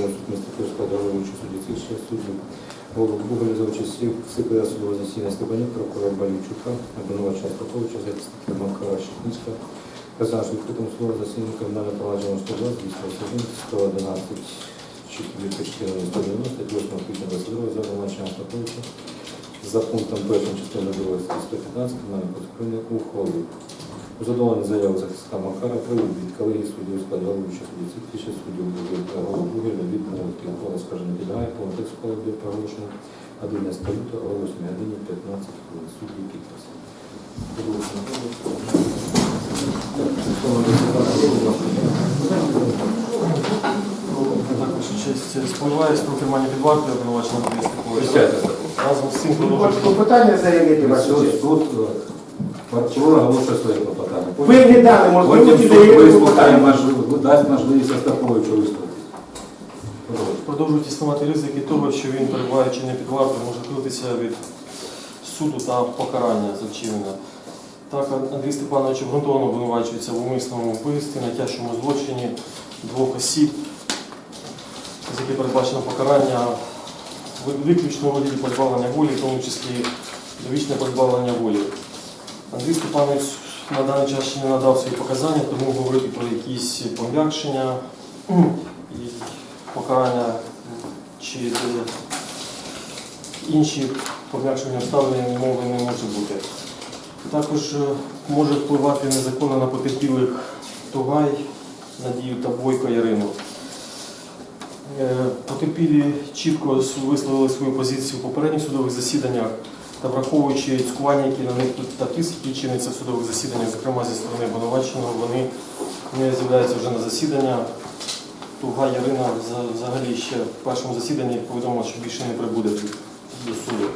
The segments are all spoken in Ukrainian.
Міста Київського складу головуючого судді. Голову Буголя за в циклі судового засідання Степанюк, прокурора Балівчука, обвинувача Остаповича, захисника Макара Шипницька, Казаш відкритому слово засідання кримінального провадження 120, 201, 111, 414, 190, 8 квітня 22 за обвинувачення Остаповича за пунктом першим частини 2 статті 115 Кримінального України ухвалив. У задоволенні заяви захисника Макара привід від колегії суддів у складі головуючого судді цих тисячі суддів голову Бугеля відмовити ухвала скаже не підлягає, повний текст буде проголошено 11 лютого, оголошення годині 15 хвилин. Судді підпис. Честь, спливає тримання під вартою обвинуваченого Андрія Разом з цим продовжуємо. клопотання заявити, ваша Суд, честь? суд, е, прокурор оголошує своє клопотання. Ви не дали можливості Потім суд заявити вислухає, клопотання. можливо, дасть можливість Остаповичу виступити. Продовжуйте. Продовжують існувати ризики того, що він, перебуваючи не під вартою, може крутитися від суду та покарання за вчинення. Так, Андрій Степанович обґрунтовано обвинувачується в умисному вбивстві, на тяжкому злочині двох осіб, за яке передбачено покарання ви- виключно у вигляді позбавлення волі, в тому числі довічне позбавлення волі. Андрій Степанович на даний час ще не надав свої показання, тому говорити про якісь пом'якшення і покарання чи інші пом'якшення обставини мови не може бути. Також е, може впливати незаконно на потерпілих Тугай, Надію та Бойко Ярину. Е, Потерпілі чітко висловили свою позицію в попередніх судових засіданнях та враховуючи цькування, які на них та тиск, які чиниться в судових засіданнях, зокрема зі сторони обвинуваченого, вони не з'являються вже на засідання. Туга Ярина взагалі ще в першому засіданні повідомила, що більше не прибуде до суду.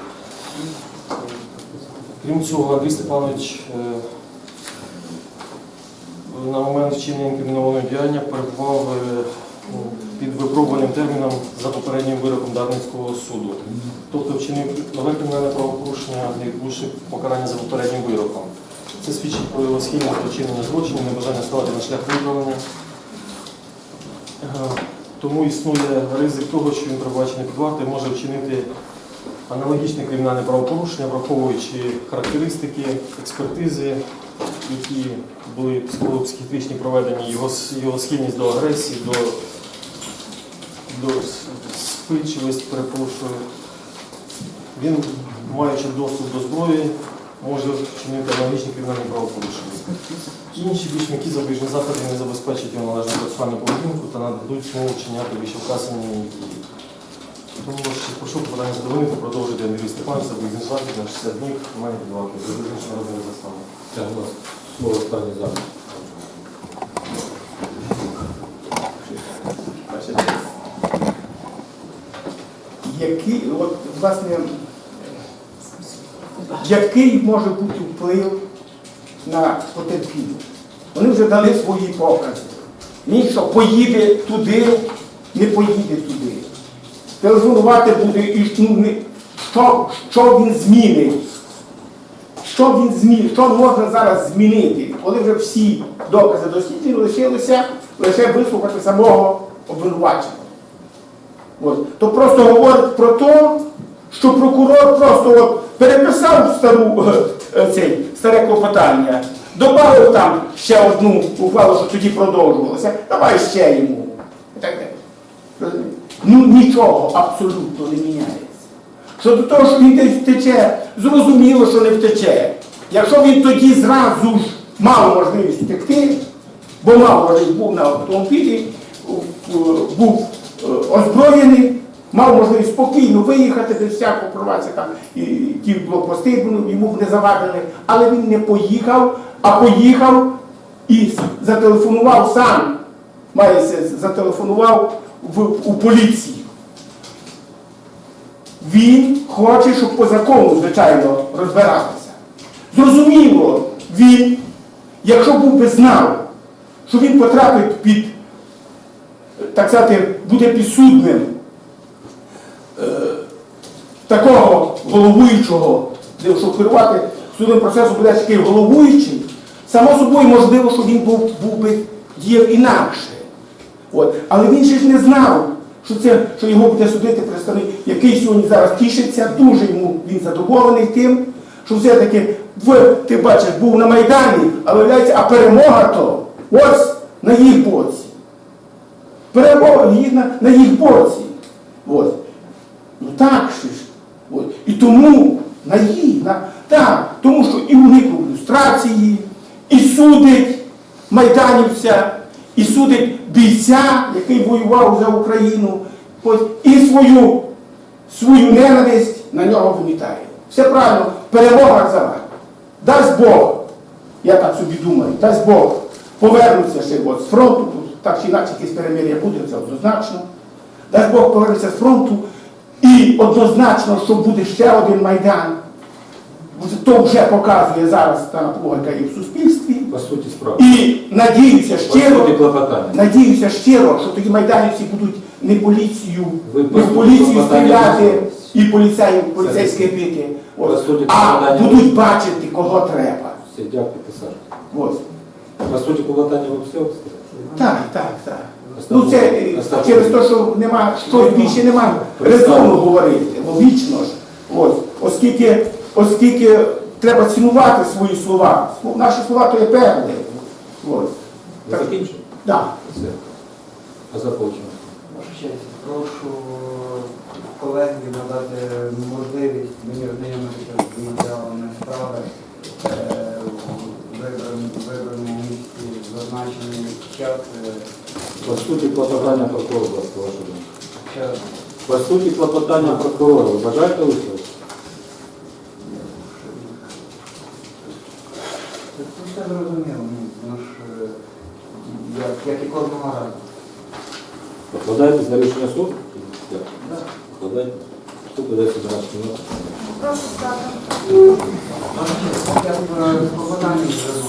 Крім цього, Андрій Степанович е, на момент вчинення інкримінованого діяння перебував е, випробуваним терміном за попереднім вироком Дарницького суду. Тобто вчинив нове кримінальне правопорушення, не відбувши покарання за попереднім вироком. Це свідчить про його схильність до вчинення злочинів, небажання ставати на шлях виправлення. Е, Тому існує ризик того, що він перебачений під вартою може вчинити аналогічне кримінальне правопорушення, враховуючи характеристики, експертизи, які були психолого-психіатричні проведені, його, його схильність до агресії, до, до с- перепрошую. Він, маючи доступ до зброї, може вчинити аналогічні кримінальні правопорушення. Інші м'які запобіжні заходи не забезпечать його належну процесуальну поведінку та нададуть змогу вчиняти вказані дії. Тому ще прошу питання задовольнити, продовжити Андрій Степанович, забезпечувати на 60 днів має під вартою. За визначення розміру застави. Слово останній запит. Який, от, власне, який може бути вплив на потерпілих? Вони вже дали свої покази. Він що поїде туди, не поїде туди. Телефонувати буде і ну, що, що він змінить? Що він змінить? Що можна зараз змінити, коли вже всі докази досліджені, лишилося лише вислухати самого обвинуваченого. От. То просто говорить про те, що прокурор просто от переписав стару, е, цей, старе клопотання, додав там ще одну ухвалу, що тоді продовжувалося, давай ще йому. Ну нічого абсолютно не міняється. Що до того, що він десь втече, зрозуміло, що не втече. Якщо він тоді зразу ж мав можливість втекти, бо мав можливість був на автомобілі, був е, озброєний, мав можливість спокійно виїхати без всякого провації, там і ті блокпости йому не завадили, але він не поїхав, а поїхав і зателефонував сам, мається, зателефонував в, у поліцію. Він хоче, щоб по закону, звичайно, розбиратися. Зрозуміло, він, якщо був би знав, що він потрапить під, е, так сказати, буде підсудним е, такого головуючого, щоб керувати судовим процесом буде такий головуючий, само собою можливо, що він був, був би діяв інакше. От. Але він ще ж не знав, що це, що його буде судити представник, який сьогодні зараз тішиться, дуже йому він задоволений тим, що все-таки ти бачиш, був на Майдані, а виявляється, а перемога то ось на їх боці. Перемога їх на, їх боці. От. Ну так же ж. От. І тому на їх, на, так, тому що і уникнув люстрації, і судить майданівця, і судить бійця, який воював за Україну, Ось, і свою, свою ненависть на нього вимітає. Все правильно, перемога за вами. Дасть Бог, я так собі думаю, дасть Бог повернуться ще от з фронту, так чи інакше якесь перемир'я буде, це однозначно. Дасть Бог повернеться з фронту і однозначно, що буде ще один майдан. То вже показує зараз та яка є в суспільстві. По суті, справа. І надіюся щиро, надіюся щиро, що тоді майданівці будуть не поліцію, Ви не в поліцію стріляти і поліцаїв поліцейське бити. А будуть бачити, кого треба. Все, дякую, Саша. Ось. По суті, клопотання ви все? Так, так, так. Ну це е, через те, що нема, щось більше нема резону говорити, логічно ж. Ось, оскільки, оскільки треба цінувати свої слова. Наші слова то є перли. Ось. Так, закінчили? да. Все. А честь, прошу колегів надати можливість мені ознайомитися з е, По суті, клопотання прокурора, будь ласка, ваша думка. По суті, клопотання прокурора. Ви бажаєте висловити? Це все зрозуміло, ну, воно ж е, як, і кожного разу. Покладаєтесь на рішення суду? Так. Да. Прошу.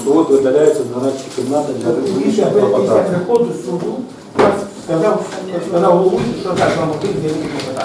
Суд видаляється з кімнати для Після вирішення після клопотання. приходу суду сказав, сказав головуючий, що так вам один не питання.